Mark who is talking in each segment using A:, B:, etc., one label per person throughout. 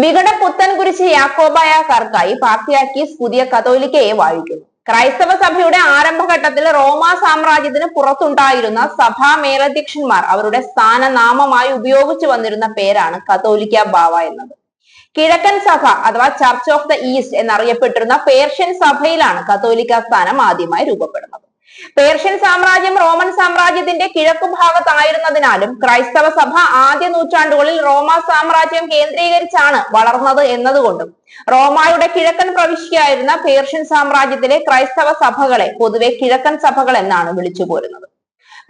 A: വികട പുത്തൻകുരിശ് യാക്കോബായക്കാർക്കായി പാർട്ടിയാക്കീസ് പുതിയ കത്തോലിക്കയെ വായിക്കുന്നു ക്രൈസ്തവ സഭയുടെ ആരംഭഘട്ടത്തിൽ റോമാ സാമ്രാജ്യത്തിന് പുറത്തുണ്ടായിരുന്ന സഭാ മേലധ്യക്ഷന്മാർ അവരുടെ സ്ഥാനനാമമായി ഉപയോഗിച്ചു വന്നിരുന്ന പേരാണ് കത്തോലിക്ക ബാവ എന്നത്. കിഴക്കൻ സഭ അഥവാ ചർച്ച് ഓഫ് ദ ഈസ്റ്റ് എന്നറിയപ്പെട്ടിരുന്ന പേർഷ്യൻ സഭയിലാണ് കത്തോലിക്ക സ്ഥാനം ആദ്യമായി രൂപപ്പെടുന്നത്. പേർഷ്യൻ സാമ്രാജ്യം റോമൻ സാമ്രാജ്യത്തിന്റെ കിഴക്കു ഭാഗത്തായിരുന്നതിനാലും ക്രൈസ്തവ സഭ ആദ്യ നൂറ്റാണ്ടുകളിൽ റോമ സാമ്രാജ്യം കേന്ദ്രീകരിച്ചാണ് വളർന്നത് എന്നതുകൊണ്ടും റോമായുടെ കിഴക്കൻ പ്രവിശ്യയായിരുന്ന പേർഷ്യൻ സാമ്രാജ്യത്തിലെ ക്രൈസ്തവ സഭകളെ പൊതുവെ കിഴക്കൻ സഭകൾ എന്നാണ് വിളിച്ചു പോരുന്നത്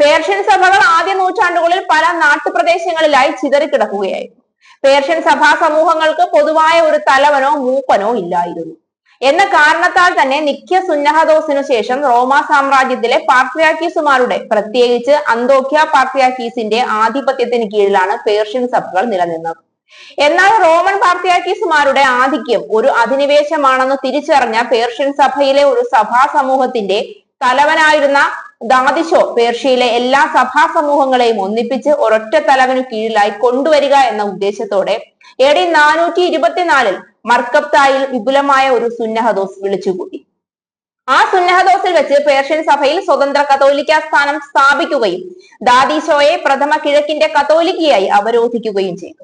A: പേർഷ്യൻ സഭകൾ ആദ്യ നൂറ്റാണ്ടുകളിൽ പല നാട്ടുപ്രദേശങ്ങളിലായി ചിതറിക്കിടക്കുകയായിരുന്നു. പേർഷ്യൻ സഭാ സമൂഹങ്ങൾക്ക് പൊതുവായ ഒരു തലവനോ മൂപ്പനോ ഇല്ലായിരുന്നു. എന്ന കാരണത്താൽ തന്നെ നിഖ്യ സുന്നഹദോസിനു ശേഷം റോമാ സാമ്രാജ്യത്തിലെ പാർത്യാക്കീസുമാരുടെ പ്രത്യേകിച്ച് അന്തോക്യ പാർത്യാക്കീസിന്റെ ആധിപത്യത്തിന് കീഴിലാണ് പേർഷ്യൻ സഭകൾ നിലനിന്നത്. എന്നാൽ റോമൻ പാർത്യാക്കീസുമാരുടെ ആധിക്യം ഒരു അധിനിവേശമാണെന്ന് തിരിച്ചറിഞ്ഞ പേർഷ്യൻ സഭയിലെ ഒരു സഭാ സമൂഹത്തിന്റെ തലവനായിരുന്ന ദാദിശോ പേർഷ്യയിലെ എല്ലാ സഭാ സമൂഹങ്ങളെയും ഒന്നിപ്പിച്ച് ഒരൊറ്റ തലവനു കീഴിലായി കൊണ്ടുവരിക എന്ന ഉദ്ദേശത്തോടെ എ ഡി നാനൂറ്റി ഇരുപത്തിനാലിൽ മർക്കപ്തായിൽ വിപുലമായ ഒരു സുന്നഹദോസ് വിളിച്ചുകൂട്ടി. ആ സുന്നഹദോസിൽ വെച്ച് പേർഷ്യൻ സഭയിൽ സ്വതന്ത്ര കത്തോലിക്ക സ്ഥാനം സ്ഥാപിക്കുകയും ദാദീശോയെ പ്രഥമ കിഴക്കിന്റെ കത്തോലിക്കയായി അവരോധിക്കുകയും ചെയ്തു.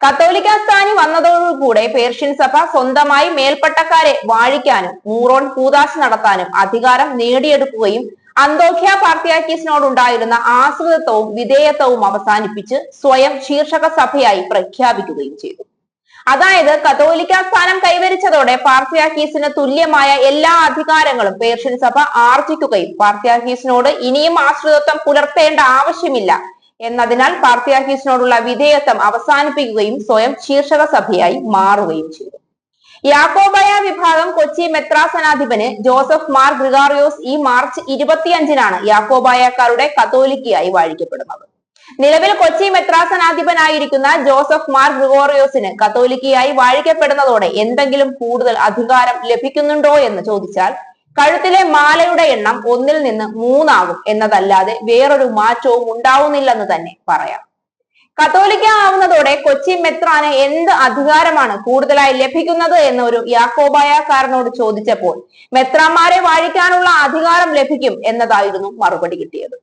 A: കത്തോലിക്ക സ്ഥാനി വന്നതോടുകൂടെ പേർഷ്യൻ സഭ സ്വന്തമായി മേൽപ്പട്ടക്കാരെ വാഴിക്കാനും മൂറോൺ കൂതാശ നടത്താനും അധികാരം നേടിയെടുക്കുകയും അന്തോഖ്യ പാർട്ടിയാക്കീസിനോടുണ്ടായിരുന്ന ആശ്രിതത്വവും വിധേയത്വവും അവസാനിപ്പിച്ച് സ്വയം ശീർഷക സഭയായി പ്രഖ്യാപിക്കുകയും ചെയ്തു. അതായത് കത്തോലിക്ക സ്ഥാനം കൈവരിച്ചതോടെ പാർത്തിയാഹീസിന് തുല്യമായ എല്ലാ അധികാരങ്ങളും പേർഷ്യൻ സഭ ആർജിക്കുകയും പാർത്തിയാഹീസിനോട് ഇനിയും ആശ്രിതത്വം പുലർത്തേണ്ട ആവശ്യമില്ല. എന്നതിനാൽ പാർത്തിയാഹീസിനോടുള്ള വിധേയത്വം അവസാനിപ്പിക്കുകയും സ്വയം ശീർഷക സഭയായി മാറുകയും ചെയ്തു. യാക്കോബായ വിഭാഗം കൊച്ചി മെത്രാസനാധിപന് ജോസഫ് മാർ ഗ്രിഗാറിയോസ് ഈ മാർച്ച് ഇരുപത്തിയഞ്ചിനാണ് യാക്കോബായക്കാരുടെ കത്തോലിക്കയായി വാഴിക്കപ്പെടുന്നത്. നിലവിൽ കൊച്ചി മെത്രാസനാധിപനായിരിക്കുന്ന ജോസഫ് മാർ ഗ്രിഗോറിയോസിന് കത്തോലിക്കയായി വാഴിക്കപ്പെടുന്നതോടെ എന്തെങ്കിലും കൂടുതൽ അധികാരം ലഭിക്കുന്നുണ്ടോ എന്ന് ചോദിച്ചാൽ കഴുത്തിലെ മാലയുടെ എണ്ണം ഒന്നിൽ നിന്ന് മൂന്നാകും എന്നതല്ലാതെ വേറൊരു മാറ്റവും ഉണ്ടാവുന്നില്ലെന്ന് തന്നെ പറയാം. കത്തോലിക്ക ആവുന്നതോടെ കൊച്ചി മെത്രാന് എന്ത് അധികാരമാണ് കൂടുതലായി ലഭിക്കുന്നത് എന്ന് ഒരു യാക്കോബായക്കാരനോട് ചോദിച്ചപ്പോൾ മെത്രാന്മാരെ വാഴിക്കാനുള്ള അധികാരം ലഭിക്കും എന്നതായിരുന്നു മറുപടി കിട്ടിയത്.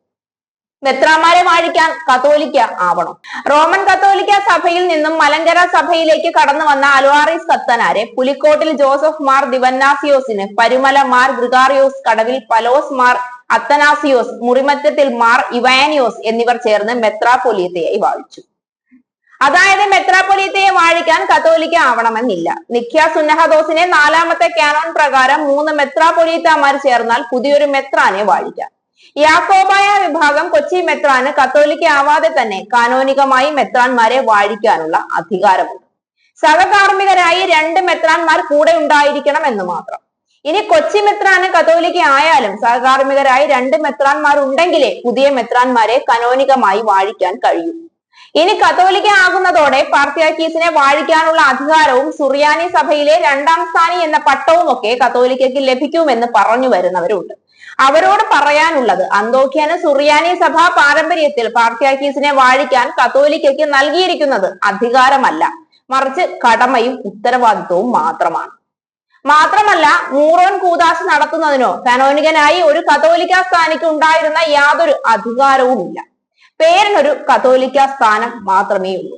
A: മെത്രാന്മാരെ വാഴിക്കാൻ കത്തോലിക്ക ആവണം. റോമൻ കത്തോലിക്ക സഭയിൽ നിന്നും മലങ്കര സഭയിലേക്ക് കടന്നു വന്ന അലുവാറിസ് കത്തനാരെ പുലിക്കോട്ടിൽ ജോസഫ് മാർ ദിവന്നാസിയോസിന് പരുമല മാർ ഗ്രിഗാറിയോസ് കടവിൽ പലോസ് മാർ അത്തനാസിയോസ് മുറിമറ്റത്തിൽ മാർ ഇവാനിയോസ് എന്നിവർ ചേർന്ന് മെത്രാപൊലീത്തയായി വാഴിച്ചു. അതായത് മെത്രാപൊലീത്തയെ വാഴിക്കാൻ കത്തോലിക്ക ആവണമെന്നില്ല. നിഖ്യ സുന്നഹദോസിനെ നാലാമത്തെ കാനോൺ പ്രകാരം മൂന്ന് മെത്രാപൊലീത്തമാർ ചേർന്നാൽ പുതിയൊരു മെത്രാനെ വാഴിക്കാം. യാക്കോബായ വിഭാഗം കൊച്ചി മെത്രാന് കത്തോലിക്ക ആവാതെ തന്നെ കാനോനികമായി മെത്രാൻമാരെ വാഴിക്കാനുള്ള അധികാരമുണ്ട്. സഹകാർമ്മികരായി രണ്ട് മെത്രാൻമാർ കൂടെ ഉണ്ടായിരിക്കണം എന്ന് മാത്രം. ഇനി കൊച്ചി മെത്രാന് കത്തോലിക്ക ആയാലും സഹകാർമ്മികരായി രണ്ട് മെത്രാൻമാർ ഉണ്ടെങ്കിലേ പുതിയ മെത്രാൻമാരെ കനോനികമായി വാഴിക്കാൻ കഴിയൂ. ഇനി കത്തോലിക്ക ആകുന്നതോടെ പാർത്തിയാക്കീസിനെ വാഴിക്കാനുള്ള അധികാരവും സുറിയാനി സഭയിലെ രണ്ടാം സ്ഥാനി എന്ന പട്ടവും ഒക്കെ കത്തോലിക്കയ്ക്ക് ലഭിക്കുമെന്ന് പറഞ്ഞു വരുന്നവരുണ്ട്. അവരോട് പറയാനുള്ളത്. അന്തോക്കിയാന സുറിയാനി സഭ പാരമ്പര്യത്തിൽ പാർത്യാക്കീസിനെ വാഴിക്കാൻ കത്തോലിക്കയ്ക്ക് നൽകിയിരിക്കുന്നത് അധികാരമല്ല. മറിച്ച് കടമയും ഉത്തരവാദിത്വവും മാത്രമാണ്. മാത്രമല്ല മൂറോൻ കൂതാശ നടത്തുന്നതിനോ കനോനികനായി ഒരു കത്തോലിക്ക സ്ഥാനിക്ക് ഉണ്ടായിരുന്ന യാതൊരു അധികാരവുമില്ല. പേരിനൊരു കത്തോലിക്ക സ്ഥാനം മാത്രമേ ഉള്ളൂ